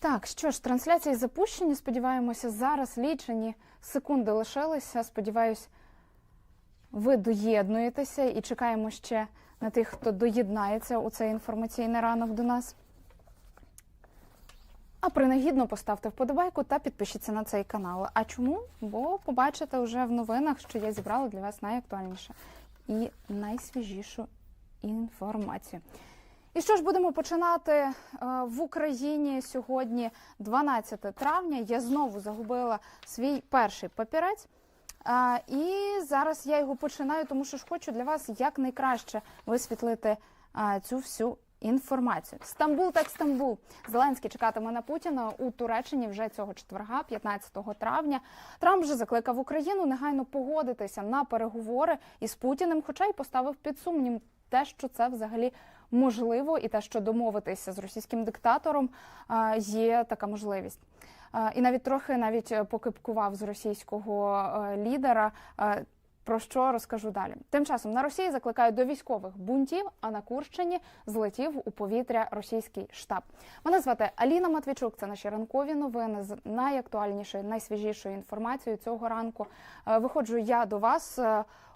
Так, що ж, трансляції запущені. Сподіваємося, зараз лічені секунди лишилися. Сподіваюсь, ви доєднуєтеся і чекаємо ще на тих, хто доєднається у цей інформаційний ранок до нас. А принагідно поставте вподобайку та підпишіться на цей канал. А чому? Бо побачите вже в новинах, що я зібрала для вас найактуальніше і найсвіжішу інформацію. І що ж будемо починати Е, в Україні сьогодні, 12 травня. Я знову загубила свій перший папірець. І зараз я його починаю, тому що ж хочу для вас якнайкраще висвітлити цю всю інформацію. Стамбул так Стамбул. Зеленський чекатиме на Путіна у Туреччині вже цього четверга, 15 травня. Трамп вже закликав Україну негайно погодитися на переговори із Путіним, хоча й поставив під сумнів те, що це взагалі можливо, і те, що домовитися з російським диктатором є така можливість. І навіть трохи навіть е, покипкував з російського е, лідера. Про що розкажу далі? Тим часом на Росії закликають до військових бунтів, а на Курщині злетів у повітря російський штаб. Мене звати Аліна Матвійчук. Це наші ранкові новини з найактуальнішою, найсвіжішою інформацією цього ранку. Е, Виходжу я до вас.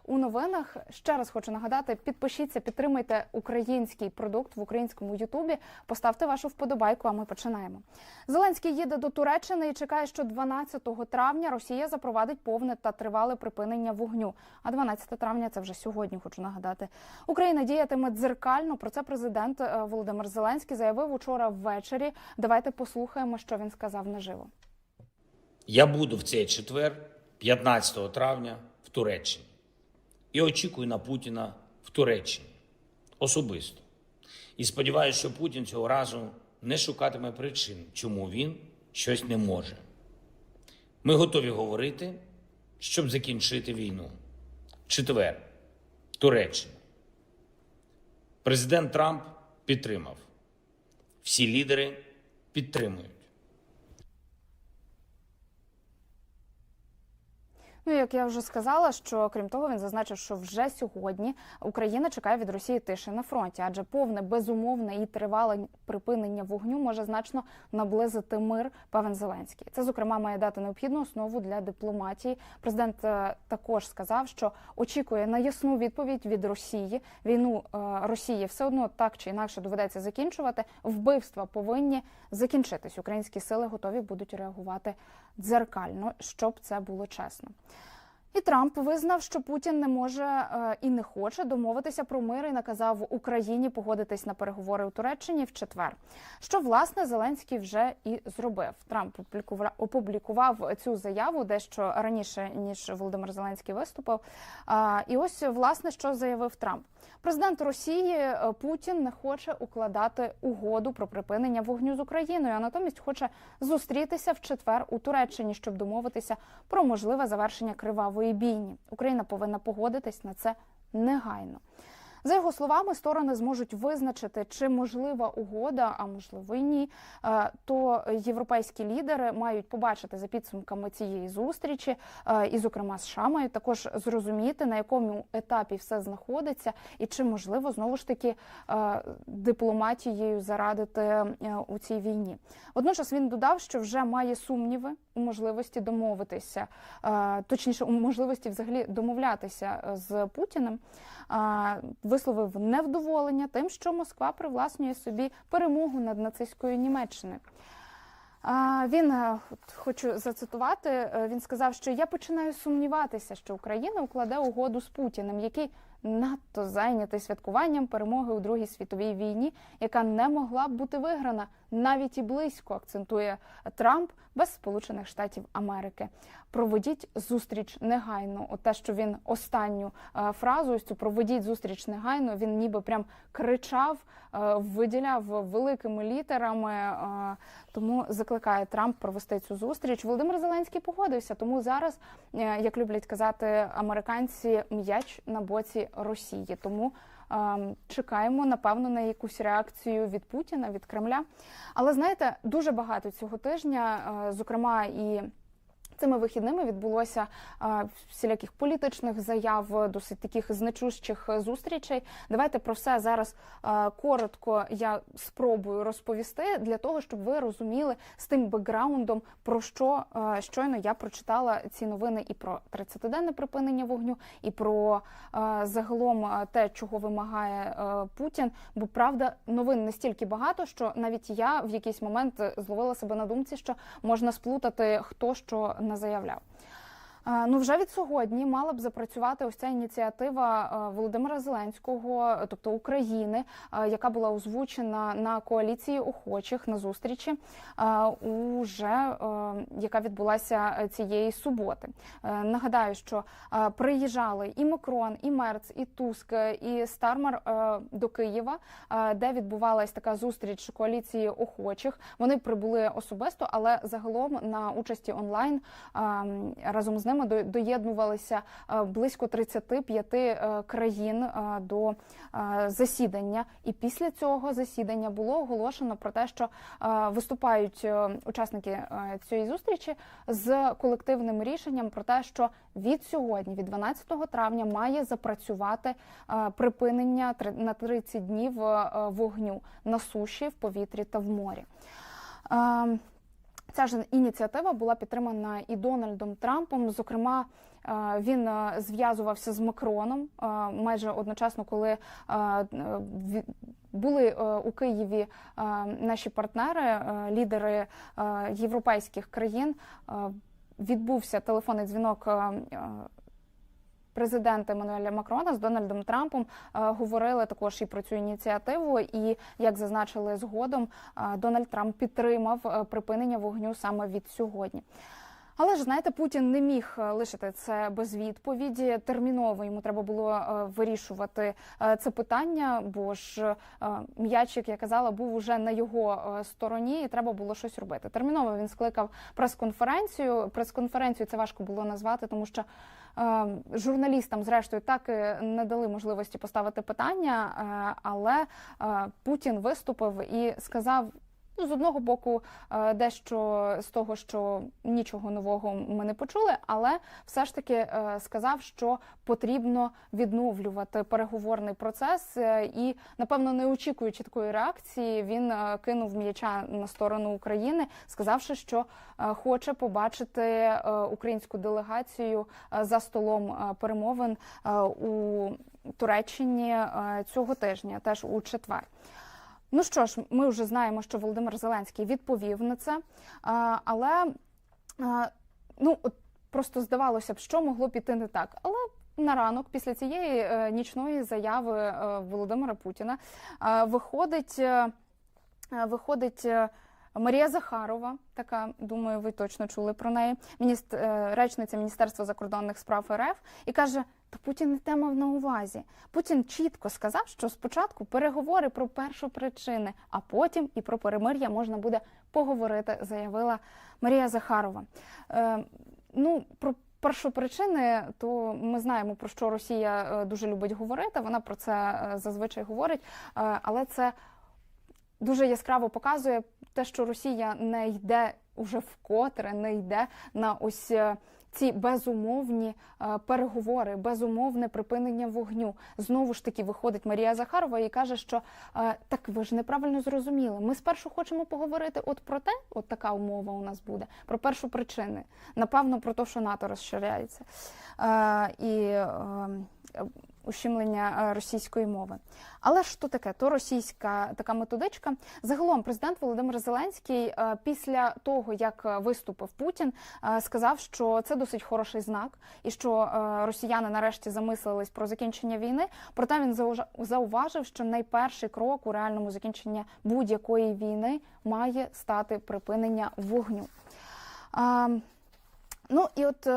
У новинах ще раз хочу нагадати: підпишіться, підтримайте український продукт в українському Ютубі. Поставте вашу вподобайку. А ми починаємо. Зеленський їде до Туреччини і чекає, що 12 травня Росія запровадить повне та тривале припинення вогню. А 12 травня це вже сьогодні. Хочу нагадати. Україна діятиме дзеркально. Про це президент е, Володимир Зеленський заявив учора ввечері. Давайте послухаємо, що він сказав наживо. Я буду в цей четвер, 15 травня, в Туреччині і очікую на Путіна в Туреччині особисто. І сподіваюся, що Путін цього разу не шукатиме причин, чому він щось не може. Ми готові говорити, щоб закінчити війну. Четвер, Туреччина. Президент Трамп підтримав. Всі лідери підтримують. Ну, як я вже сказала, що крім того, він зазначив, що вже сьогодні Україна чекає від Росії тиші на фронті, адже повне безумовне і тривале припинення вогню може значно наблизити мир. Певен Зеленський. Це зокрема має дати необхідну основу для дипломатії. Президент е, також сказав, що очікує на ясну відповідь від Росії. Війну е, Росії все одно так чи інакше доведеться закінчувати. Вбивства повинні закінчитись. Українські сили готові будуть реагувати дзеркально, щоб це було чесно. І Трамп визнав, що Путін не може е, і не хоче домовитися про мир і наказав Україні погодитись на переговори у Туреччині в четвер. Що власне Зеленський вже і зробив. Трамп опублікува- опублікував цю заяву дещо раніше ніж Володимир Зеленський виступив. І ось власне що заявив Трамп. Президент Росії е, Путін не хоче укладати угоду про припинення вогню з Україною, а натомість хоче зустрітися в четвер у Туреччині, щоб домовитися про можливе завершення кривавої бійні. Україна повинна погодитись на це негайно. За його словами, сторони зможуть визначити, чи можлива угода, а можливо ні. Е, То європейські лідери мають побачити за підсумками цієї зустрічі, е, і, зокрема, США мають також зрозуміти, на якому етапі все знаходиться, і чи можливо знову ж таки е, дипломатією зарадити у цій війні. Водночас він додав, що вже має сумніви у можливості домовитися, точніше, у можливості взагалі домовлятися з Путіним. Висловив невдоволення тим, що Москва привласнює собі перемогу над нацистською Німеччиною. Він е, хочу зацитувати. е, Він сказав, що я починаю сумніватися, що Україна укладе угоду з Путіним, який надто зайнятий святкуванням перемоги у Другій світовій війні, яка не могла б бути виграна навіть і близько, акцентує Трамп без Сполучених Штатів Америки. Проведіть зустріч негайно. От те, що він останню е, фразу, ось цю проведіть зустріч негайно. Він ніби прям кричав, е, виділяв великими літерами. е, тому закликає Трамп провести цю зустріч. Володимир Зеленський погодився. Тому зараз, як люблять казати американці, м'яч на боці Росії. Тому ем, чекаємо напевно на якусь реакцію від Путіна, від Кремля. Але знаєте, дуже багато цього тижня, е, зокрема і. Цими вихідними відбулося всіляких політичних заяв, досить таких значущих зустрічей. Давайте про все зараз коротко я спробую розповісти для того, щоб ви розуміли з тим бекграундом, про що щойно я прочитала ці новини і про 30-денне припинення вогню, і про загалом те, чого вимагає Путін. Бо правда, новин настільки багато, що навіть я в якийсь момент зловила себе на думці, що можна сплутати хто що не заявляв. Ну, вже від сьогодні мала б запрацювати ось ця ініціатива е, Володимира Зеленського, тобто України, е, яка була озвучена на коаліції охочих на зустрічі, е, уже яка відбулася цієї суботи. Нагадаю, що приїжджали і Макрон, і Мерц, і Туск, і Стармар до Києва, де відбувалась така зустріч коаліції охочих. Вони прибули особисто, але загалом на участі онлайн е, разом з ними до- доєднувалися е, близько 35 е, країн е, до засідання. І після цього засідання було оголошено про те, що виступають учасники цієї зустрічі з колективним рішенням про те, що від сьогодні, від 12 травня, має запрацювати припинення на 30 днів вогню на суші, в повітрі та в морі. Ця ж ініціатива була підтримана і Дональдом Трампом. Зокрема, е, він е, зв'язувався з Макроном е, майже одночасно, коли були у Києві наші партнери, лідери європейських країн. Відбувся телефонний дзвінок. Президента Еммануеля Макрона з Дональдом Трампом е, говорили також і про цю ініціативу. І як зазначили згодом, е, Дональд Трамп підтримав е, припинення вогню саме від сьогодні. Але ж знаєте, Путін не міг е, лишити це без відповіді. Терміново йому треба було е, вирішувати е, це питання, бо ж е, м'ячик, я казала, був уже на його стороні, і треба було щось робити. Терміново він скликав прес-конференцію. Прес-конференцію це важко було назвати, тому що журналістам, зрештою, так і не дали можливості поставити питання. Але Путін виступив і сказав. Ну, з одного боку, е, дещо з того, що нічого нового ми не почули, але все ж таки е, сказав, що потрібно відновлювати переговорний процес, е, і напевно, не очікуючи такої реакції, він кинув м'яча на сторону України, сказавши, що хоче побачити українську делегацію за столом перемовин у Туреччині цього тижня, теж у четвер. Ну що ж, ми вже знаємо, що Володимир Зеленський відповів на це, але ну просто здавалося б, що могло піти не так. Але на ранок, після цієї е, нічної заяви е, Володимира Путіна, е, виходить, виходить. Марія Захарова, така думаю, ви точно чули про неї, міністр, речниця Міністерства закордонних справ РФ, і каже: та Путін не те мав на увазі. Путін чітко сказав, що спочатку переговори про першопричини, а потім і про перемир'я можна буде поговорити, заявила Марія Захарова. Е, ну, про першопричини, то ми знаємо, про що Росія е, дуже любить говорити. Вона про це е, зазвичай говорить, Е, але це дуже яскраво показує те, що Росія не йде уже вкотре, не йде на ось. Ці безумовні е, переговори, безумовне припинення вогню. Знову ж таки виходить Марія Захарова і каже, що е, так ви ж неправильно зрозуміли. Ми спершу хочемо поговорити от про те, от така умова у нас буде, про першу причини. Напевно, про те, що НАТО розширяється. Е, і е, ущемлення е, російської мови. Але то таке, то російська така методичка. Загалом, президент Володимир Зеленський е, після того, як е, виступив Путін, е, сказав, що це досить хороший знак, і що е, росіяни нарешті замислились про закінчення війни. Проте він зауважив, що найперший крок у реальному закінченні будь-якої війни має стати припинення вогню. Ну і от.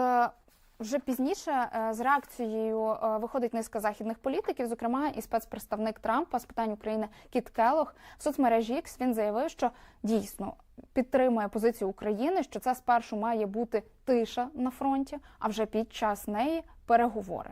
Вже пізніше е, з реакцією е, виходить низка західних політиків, зокрема і спецпредставник Трампа з питань України Кіт Келох. В соцмережі X він заявив, що дійсно підтримує позицію України, що це спершу має бути тиша на фронті, а вже під час неї переговори.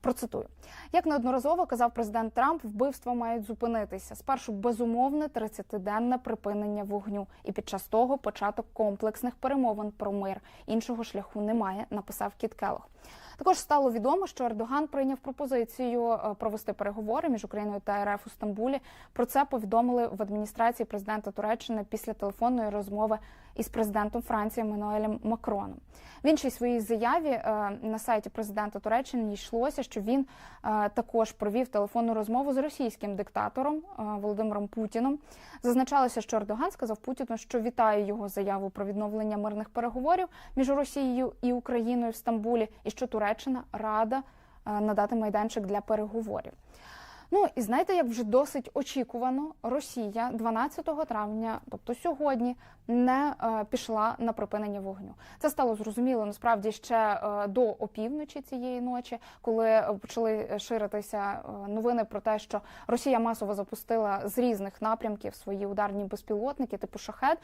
Процитую. Як неодноразово казав президент Трамп, вбивства мають зупинитися. Спершу безумовне 30-денне припинення вогню, і під час того початок комплексних перемовин про мир. Іншого шляху немає, написав Кіт Келлог. Також стало відомо, що Ердоган прийняв пропозицію е, провести переговори між Україною та РФ у Стамбулі. Про це повідомили в адміністрації президента Туреччини після телефонної розмови із президентом Франції Мануелем Макроном. В іншій своїй заяві е, на сайті президента Туреччини йшлося, що він е, також провів телефонну розмову з російським диктатором е, Володимиром Путіном. Зазначалося, що Ердоган сказав Путіну, що вітає його заяву про відновлення мирних переговорів між Росією і Україною в Стамбулі, і що Туреччина рада надати майданчик для переговорів. Ну і знаєте, як вже досить очікувано, Росія 12 травня, тобто сьогодні, не е, пішла на припинення вогню. Це стало зрозуміло насправді ще е, до опівночі цієї ночі, коли е, почали ширитися новини про те, що Росія масово запустила з різних напрямків свої ударні безпілотники, типу шахет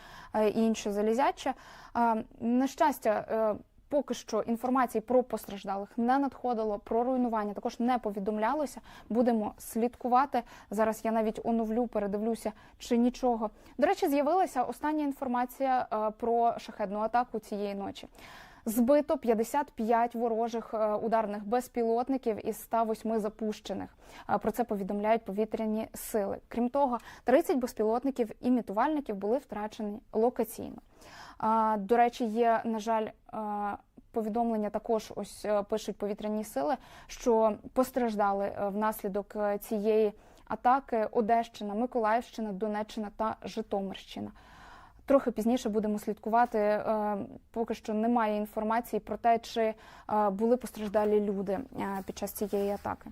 і інші залізяча. Е, на щастя. Поки що інформації про постраждалих не надходило, про руйнування також не повідомлялося. Будемо слідкувати. Зараз я навіть оновлю, передивлюся, чи нічого. До речі, з'явилася остання інформація е, про шахедну атаку цієї ночі. Збито 55 ворожих е, ударних безпілотників із 108 запущених. Е, Про це повідомляють повітряні сили. Крім того, 30 безпілотників імітувальників були втрачені локаційно. До речі, є, на жаль, повідомлення також ось е, пишуть повітряні сили, що постраждали е, внаслідок е, цієї атаки Одещина, Миколаївщина, Донеччина та Житомирщина. Трохи пізніше будемо слідкувати. е, Поки що немає інформації про те, чи е, були постраждалі люди е, під час цієї атаки.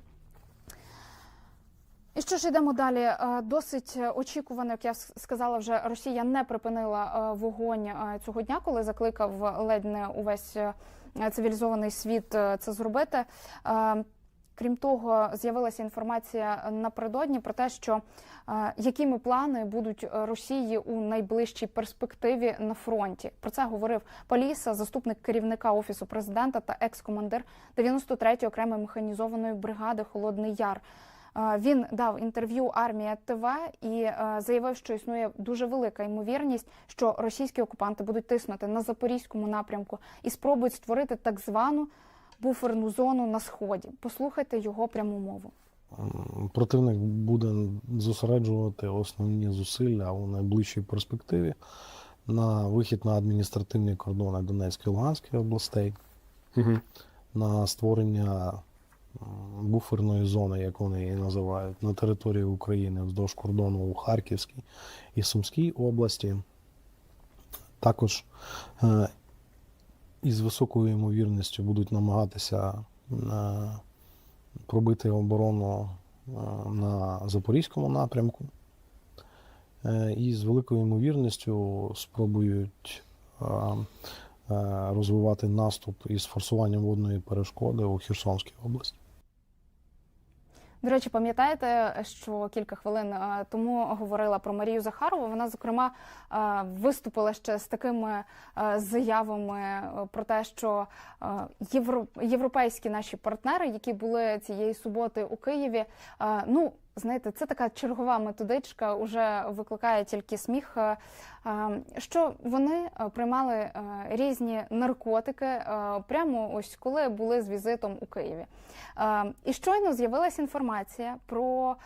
І що ж йдемо далі? Досить очікувано, як я сказала, вже Росія не припинила вогонь цього дня, коли закликав ледь не увесь цивілізований світ це зробити. Крім того, з'явилася інформація напередодні про те, що е, якими плани будуть Росії у найближчій перспективі на фронті. Про це говорив Паліса, заступник керівника офісу президента та екс-командир 93-ї окремої механізованої бригади Холодний Яр. Е, Він дав інтерв'ю армія ТВ і е, заявив, що існує дуже велика ймовірність, що російські окупанти будуть тиснути на запорізькому напрямку і спробують створити так звану буферну зону на сході. Послухайте його пряму мову. Противник буде зосереджувати основні зусилля у найближчій перспективі на вихід на адміністративні кордони Донецької і Луганської областей, на створення буферної зони, як вони її називають, на території України вздовж кордону у Харківській і Сумській області. Також із високою ймовірністю будуть намагатися е, пробити оборону е, на Запорізькому напрямку. Е, І з великою ймовірністю спробують розвивати наступ із форсуванням водної перешкоди у Херсонській області. До речі, пам'ятаєте, що кілька хвилин тому говорила про Марію Захарову. Вона, зокрема, виступила ще з такими заявами е, про те, що європейські наші партнери, які були цієї суботи у Києві, ну. Знаєте, це така чергова методичка, уже викликає тільки сміх. е, е, Що вони е, приймали різні наркотики прямо ось коли були з візитом у Києві. І щойно з'явилася інформація про,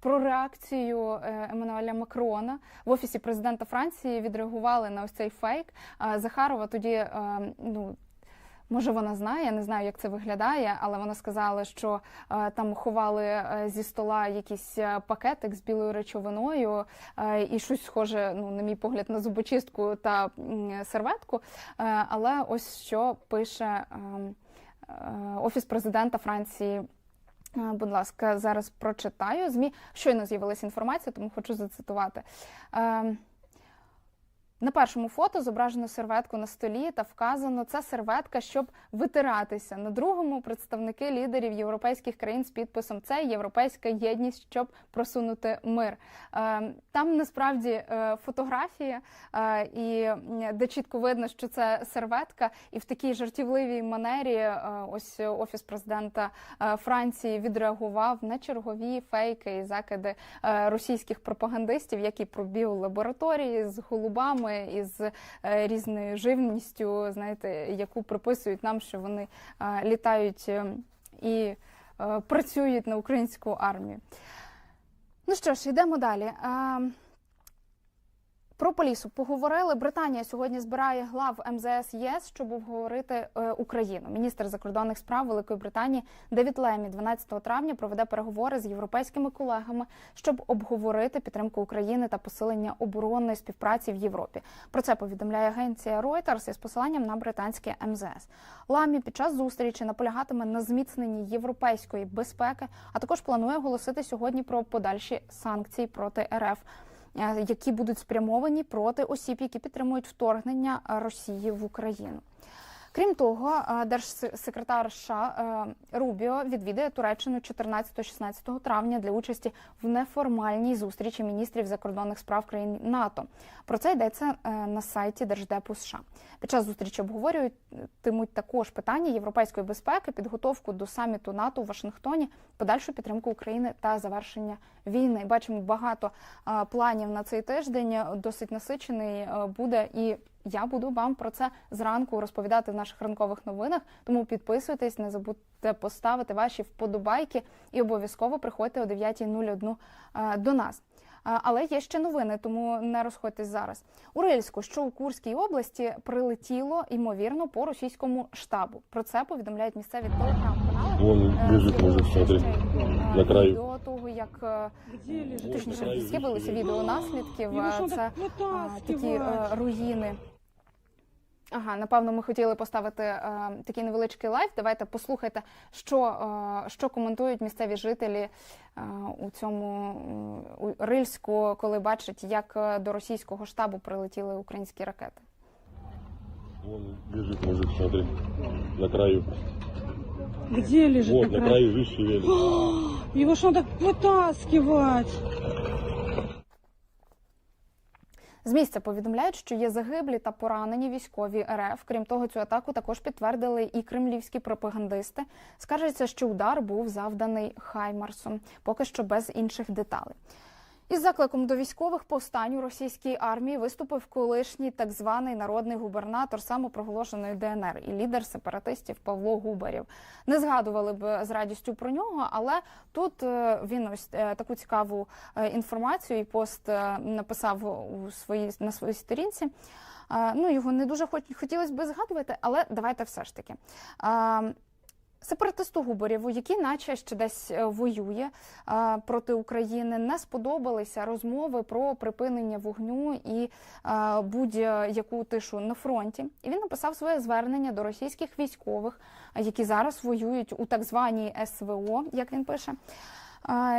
про реакцію Еммануеля Макрона в офісі президента Франції. Відреагували на ось цей фейк. Захарова тоді ну. Може, вона знає, я не знаю, як це виглядає, але вона сказала, що е, там ховали е, зі стола якийсь е, пакетик з білою речовиною е, і щось схоже, ну, на мій погляд, на зубочистку та серветку. Е, але ось що пише ем, е, офіс президента Франції. Е, Будь ласка, зараз прочитаю. ЗМІ щойно з'явилася інформація, тому хочу зацитувати. Ем, На першому фото зображено серветку на столі та вказано це серветка, щоб витиратися. На другому представники лідерів європейських країн з підписом це європейська єдність, щоб просунути мир. Е, Там насправді е, фотографії, е, і де чітко видно, що це серветка, і в такій жартівливій манері ось офіс президента Франції відреагував на чергові фейки і закиди російських пропагандистів, які про біолабораторії з голубами і з е, різною живністю, знаєте, яку приписують нам, що вони е, літають е, і працюють на українську армію. Ну що ж, йдемо далі. Про полісу поговорили. Британія сьогодні збирає глав МЗС ЄС, щоб обговорити е, Україну. Міністр закордонних справ Великої Британії Девід Лемі 12 травня проведе переговори з європейськими колегами, щоб обговорити підтримку України та посилення оборонної співпраці в Європі. Про це повідомляє агенція Reuters із посиланням на британське МЗС. Ламі під час зустрічі наполягатиме на зміцненні європейської безпеки, а також планує оголосити сьогодні про подальші санкції проти РФ які будуть спрямовані проти осіб, які підтримують вторгнення е, Росії в Україну. Крім того, е, держсекретар США е, Рубіо відвідає Туреччину 14-16 травня для участі в неформальній зустрічі міністрів закордонних справ країн НАТО. Про це йдеться е, на сайті Держдепу США. Під час зустрічі обговорюватимуть також питання європейської безпеки, підготовку до саміту НАТО у Вашингтоні, подальшу підтримку України та завершення війни. Бачимо багато планів на цей тиждень. Досить насичений буде і. Я буду вам про це зранку розповідати в наших ранкових новинах. Тому підписуйтесь, не забудьте поставити ваші вподобайки і обов'язково приходьте о 9.01 е, до нас. Е, Але є ще новини, тому не розходьтесь зараз. У Рильську, що у Курській області, прилетіло ймовірно по російському штабу. Про це повідомляють місцеві телеграм-канали. Вон Е, лежит смотри. на краю. До того, як точніше з'явилися відео наслідків. Це а, такі руїни. Ага, напевно, ми хотіли поставити е, такий невеличкий лайв. Давайте послухайте, що, е, що коментують місцеві жителі е, у цьому у Рильську, коли бачать, як е, до російського штабу прилетіли українські ракети. Вон лежит мужик, смотри. На краю. Где лежит? Вот, на краю? краю велик. Его что так вытаскивать? З місця повідомляють, що є загиблі та поранені військові РФ. Крім того, цю атаку також підтвердили і кремлівські пропагандисти. Скажеться, що удар був завданий Хаймарсом, поки що без інших деталей. Із закликом до військових повстань у російській армії виступив колишній так званий народний губернатор самопроголошеної ДНР і лідер сепаратистів Павло Губарєв. Не згадували б з радістю про нього, але тут е, він ось е, таку цікаву е, інформацію і пост написав у своїй на своїй сторінці. Ну його не дуже хоч- хотілося б згадувати, але давайте все ж таки. Сепаратисту Губарєву, який наче ще десь е, воює е, проти України, не сподобалися розмови про припинення вогню і е, будь-яку тишу на фронті. І він написав своє звернення до російських військових, які зараз воюють у так званій СВО, як він пише.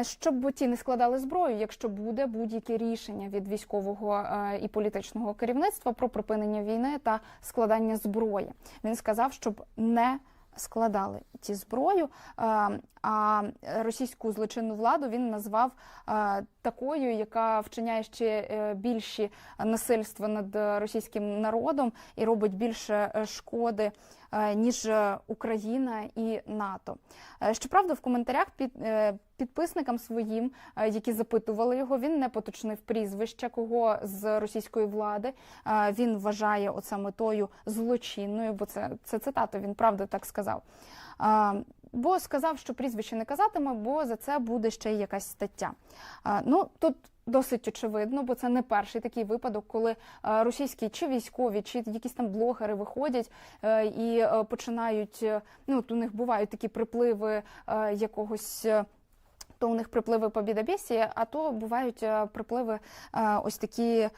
Щоб ті не складали зброю, якщо буде будь-яке рішення від військового і політичного керівництва про припинення війни та складання зброї, він сказав, щоб не складали ті зброю. е, А російську злочинну владу він назвав е, такою, яка вчиняє ще е, більші насильства над російським народом і робить більше шкоди. Е, Ніж е, Україна і НАТО. Е, Щоправда, в коментарях під підписникам своїм, які запитували його, він не поточнив прізвища кого з російської влади. Він вважає оце метою злочинною, бо це, це цитата, він правда так сказав. Бо сказав, що прізвище не казатиме, бо за це буде ще якась стаття. Ну тут досить очевидно, бо це не перший такий випадок, коли е, російські чи військові, чи якісь там блогери виходять е, і е, починають. Ну от у них бувають такі припливи якогось. То у них припливи побідобєсія, а то бувають припливи ось такі,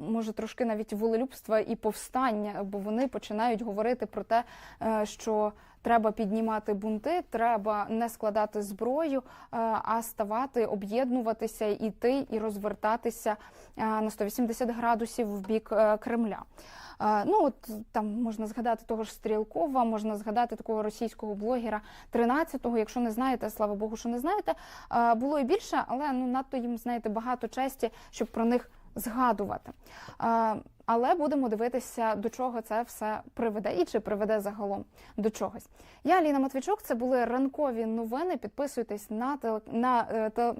може трошки навіть волелюбства і повстання, бо вони починають говорити про те, що треба піднімати бунти, треба не складати зброю, е, а ставати, об'єднуватися, іти і розвертатися е, на 180 градусів в бік е, Кремля. Ну от там можна згадати того ж Стрілкова, можна згадати такого російського блогера 13-го. Якщо не знаєте, слава Богу, що не знаєте. Було і більше, але ну надто їм знаєте багато честі, щоб про них згадувати. Але будемо дивитися, до чого це все приведе і чи приведе загалом до чогось. Я Аліна Матвійчук. Це були ранкові новини. Підписуйтесь на теле на е, те-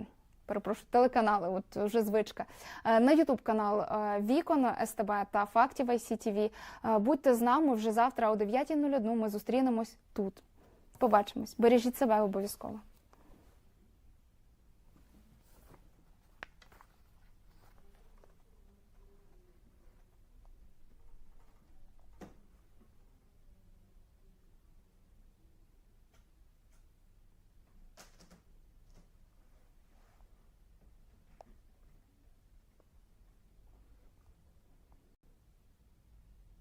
Перепрошую, телеканали, от вже звичка. Е, На Ютуб канал е, Вікон СТБ та Фактів ICTV. Будьте з нами вже завтра о 9.01 Ми зустрінемось тут. Побачимось. Бережіть себе обов'язково.